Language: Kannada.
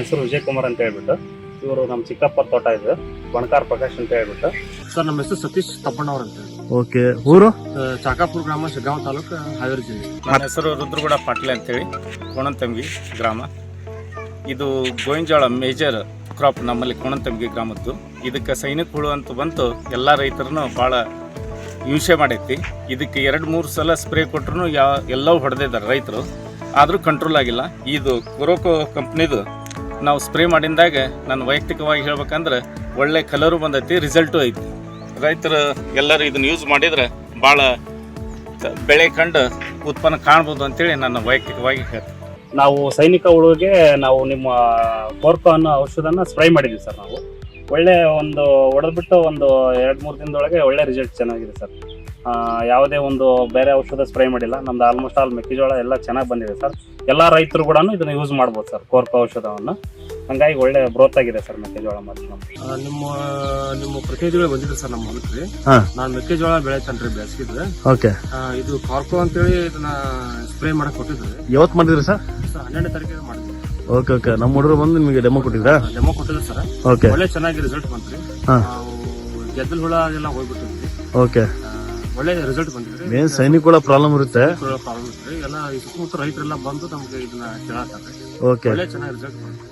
ಹೆಸರು ವಿಜಯ್ ಕುಮಾರ್ ಅಂತ ಹೇಳ್ಬಿಟ್ಟು. ಇವರು ನಮ್ಮ ಚಿಕ್ಕಪ್ಪ ತೋಟ ಇದೆ ಬಣಕಾರ್ ಪ್ರಕಾಶ್ ಅಂತ ಹೇಳ್ಬಿಟ್ಟು. ಸರ್ ನಮ್ಮ ಹೆಸರು ಸತೀಶ್ ತಪ್ಪಣ್ಣವ್ರ ಅಂತ ಹೇಳಿ. ಓಕೆ ಊರು? ಚಾಕಾಪುರ ಗ್ರಾಮ ಶಿಗ್ಗಾಂವ್ ತಾಲೂಕು ಹಾವೇರಿ ಜಿಲ್ಲೆ. ನನ್ನ ಹೆಸರು ರುದ್ರಗೂಡ ಪಾಟೀಲ್ ಅಂತೇಳಿ ಕೋಣಂತಂಬಿ ಗ್ರಾಮ. ಇದು ಗೋವಿಂಜಾಳ ಮೇಜರ್ ಕ್ರಾಪ್ ನಮ್ಮಲ್ಲಿ ಕೋಣಂತಂಬಿ ಗ್ರಾಮದ್ದು. ಇದಕ್ಕೆ ಸೈನಿಕ ಹುಳು ಅಂತ ಬಂತು ಎಲ್ಲ ರೈತರನ್ನು ಭಾಳ ಹಿಂಸೆ ಮಾಡೈತಿ. ಇದಕ್ಕೆ ಎರಡು ಮೂರು ಸಲ ಸ್ಪ್ರೇ ಕೊಟ್ರು ಯಾವ ಎಲ್ಲವೂ ಹೊಡೆದಿದ್ದಾರೆ ರೈತರು. ಆದರೂ ಕಂಟ್ರೋಲ್ ಆಗಿಲ್ಲ. ಇದು ಕೊರೋಕೋ ಕಂಪ್ನಿದು ನಾವು ಸ್ಪ್ರೇ ಮಾಡಿದಾಗ ನಾನು ವೈಯಕ್ತಿಕವಾಗಿ ಹೇಳ್ಬೇಕಂದ್ರೆ ಒಳ್ಳೆ ಕಲರು ಬಂದೈತಿ ರಿಸಲ್ಟು ಐತಿ. ರೈತರು ಎಲ್ಲರೂ ಇದನ್ನು ಯೂಸ್ ಮಾಡಿದ್ರೆ ಭಾಳ ಬೆಳೆ ಕಂಡು ಉತ್ಪನ್ನ ಕಾಣ್ಬೋದು ಅಂತೇಳಿ ನನ್ನ ವೈಯಕ್ತಿಕವಾಗಿ ಹೇಳ್ತೀನಿ. ನಾವು ಸೈನಿಕ ಹುಳುಗೆ ನಾವು ನಿಮ್ಮ ಕೋರ್ಕೋ ಅನ್ನೋ ಔಷಧನ ಸ್ಪ್ರೈ ಮಾಡಿದ್ವಿ ಸರ್ ನಾವು. ಒಳ್ಳೆ ಒಂದು ಹೊಡೆದ್ಬಿಟ್ಟು ಒಂದು ಎರಡು ಮೂರು ದಿನದೊಳಗೆ ಒಳ್ಳೆ ರಿಸಲ್ಟ್ ಚೆನ್ನಾಗಿದೆ ಸರ್. ಯಾವುದೇ ಒಂದು ಬೇರೆ ಔಷಧ ಸ್ಪ್ರೇ ಮಾಡಿಲ್ಲ. ನಮ್ದು ಆಲ್ಮೋಸ್ಟ್ ಆಲ್ ಮೆಕ್ಕೆಜೋಳ ಎಲ್ಲ ಚೆನ್ನಾಗಿ ಬಂದಿದೆ ಸರ್. ಎಲ್ಲ ರೈತರು ಕೂಡ ಇದನ್ನ ಯೂಸ್ ಮಾಡ್ಬೋದು ಸರ್ ಕೋರ್ಕೋ ಔಷಧವನ್ನು. ಹಂಗಾಗಿ ಒಳ್ಳೆ ಬ್ರೋತ್ ಆಗಿದೆ ಸರ್ ಮೆಕ್ಕೆಜೋಳ ಮತ್ತು ನಮ್ಮ ನಿಮ್ಮ ನಿಮ್ಮ ಪ್ರತಿನಿಧಿಗಳು ಬಂದಿದ್ರು ಸರ್ ನಮ್ಮ ಹೊಲಕ್ಕೆ. ನಾನು ಮೆಕ್ಕೆಜೋಳ ಬೆಳೆತನ್ರಿ ಬೇಸಿಗೆ ಓಕೆ. ಇದು ಕಾರ್ಕೋ ಅಂತೇಳಿ ಇದನ್ನ ಸ್ಪ್ರೇ ಮಾಡಕ್ ಕೊಟ್ಟಿದ್ರಿ. ಯಾವತ್ತು ಮಾಡಿದ್ರಿ ಸರ್? ಸರ್ ಹನ್ನೆರಡನೇ ತಾರೀಕಿಗೆ ಮಾಡಿದ್ವಿ ಓಕೆ ಓಕೆ. ನಮ್ಮ ಹುಡುಗರು ಬಂದು ನಿಮಗೆ ಡೆಮೋ ಕೊಟ್ಟಿದ್ರಾ? ಡೆಮೋ ಕೊಟ್ಟಿದ್ರು ಸರ್. ಓಕೆ. ಒಳ್ಳೆ ಚೆನ್ನಾಗಿ ರಿಸಲ್ಟ್ ಬಂತ್ರಿ. ಗೆದ್ದಲ್ ಹುಳ ಅದೆಲ್ಲ ಹೋಗ್ಬಿಟ್ಟಿದ್ವಿ. ಓಕೆ. ಒಳ್ಳೆ ರಿಸಲ್ಟ್ ಬಂದಿದ್ರಿ ಏನ್ ಸೈನಿಕಗಳ ಪ್ರಾಬ್ಲಮ್ ಇರುತ್ತೆ. ಪ್ರಾಬ್ಲಮ್ ಇತ್ತು ಎಲ್ಲ ಈ ಸುತ್ತಮುತ್ತ ರೈತರೆಲ್ಲ ಬಂದು ನಮ್ಗೆ ಇದನ್ನ ಕೇಳಾಕೆ ಓಕೆ ಒಳ್ಳೆ ಚೆನ್ನಾಗಿ ರಿಸಲ್ಟ್ ಬಂತು